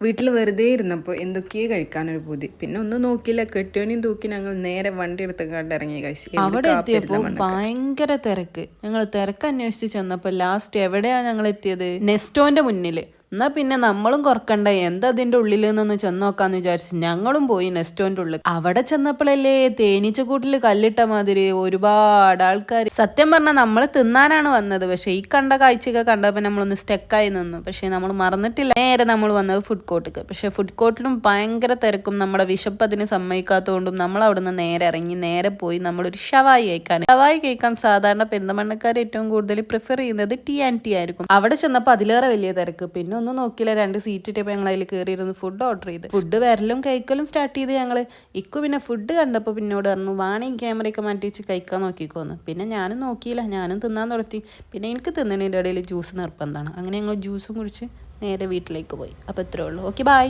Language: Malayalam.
വീട്ടിൽ വെറുതെ ഇരുന്നപ്പോൾ എന്തൊക്കെയോ കഴിക്കാനൊരു പൂതി. പിന്നെ ഒന്നും നോക്കിയില്ല. കെട്ടിയോനെയും തൂക്കി ഞങ്ങൾ നേരെ വണ്ടി എടുത്ത് കണ്ട് ഇറങ്ങി കഴിച്ചു അവിടെ എത്തിയപ്പോ ഭയങ്കര തിരക്ക്. ഞങ്ങൾ തിരക്ക് അന്വേഷിച്ച് ചെന്നപ്പോ ലാസ്റ്റ് എവിടെയാ ഞങ്ങൾ എത്തിയത് നെസ്റ്റോന്റെ മുന്നിൽ. എന്നാ പിന്നെ നമ്മളും കുറക്കണ്ട? എന്താ അതിന്റെ ഉള്ളിൽ നിന്നൊന്ന് ചെന്ന് നോക്കാന്ന് വിചാരിച്ചു ഞങ്ങളും പോയി നെസ്റ്റോന്റെ ഉള്ളിൽ. അവിടെ ചെന്നപ്പോഴല്ലേ തേനീച്ചക്കൂട്ടിൽ കല്ലിട്ട മാതിരി ഒരുപാട് ആൾക്കാർ സത്യം പറഞ്ഞാൽ നമ്മൾ തിന്നാനാണ് വന്നത്. പക്ഷെ ഈ കണ്ട കാഴ്ചയൊക്കെ കണ്ടപ്പോൾ നമ്മളൊന്ന് സ്റ്റെക്കായി നിന്നു. പക്ഷെ നമ്മൾ മറന്നിട്ടില്ല. നേരെ നമ്മൾ വന്നത് ഫുഡ് കോർട്ടിക്ക് പക്ഷെ ഫുഡ് കോർട്ടിലും ഭയങ്കര തിരക്കും. നമ്മുടെ വിശപ്പ് അതിന് സമ്മതിക്കാത്തതുകൊണ്ടും നമ്മൾ അവിടെ നിന്ന് നേരെ ഇറങ്ങി നേരെ പോയി നമ്മളൊരു ഷവായി കഴിക്കാൻ. ഷവായി കഴിക്കാൻ സാധാരണ പെരുന്തമണ്ണക്കാർ ഏറ്റവും കൂടുതൽ പ്രിഫർ ചെയ്യുന്നത് ടി ആൻഡ് ടി ആയിരിക്കും. അവിടെ ചെന്നപ്പോൾ അതിലേറെ വലിയ തിരക്ക്. പിന്നെ ഒന്നും നോക്കിയില്ല. രണ്ട് സീറ്റ് ഇട്ടപ്പോൾ ഞങ്ങൾ അതിൽ കയറിയിരുന്ന് ഫുഡ് ഓർഡർ ചെയ്ത്. ഫുഡ് വരലും കഴിക്കലും സ്റ്റാർട്ട് ചെയ്ത് ഞങ്ങൾ ഇക്കു പിന്നെ ഫുഡ് കണ്ടപ്പോൾ പിന്നോട് പറഞ്ഞു വാണി ക്യാമറയൊക്കെ മാറ്റി വെച്ച് കഴിക്കാൻ നോക്കിക്കോന്ന്. പിന്നെ ഞാനും നോക്കിയില്ല. ഞാനും തിന്നാൻ തുടത്തി പിന്നെ എനിക്ക് തിന്നണതിന്റെ ഇടയിൽ ജ്യൂസ് നിർബന്ധമാണ്. അങ്ങനെ ഞങ്ങൾ ജ്യൂസും കുടിച്ച് നേരെ വീട്ടിലേക്ക് പോയി. അപ്പോൾ ഇത്രയേ ഉള്ളൂ. Okay bye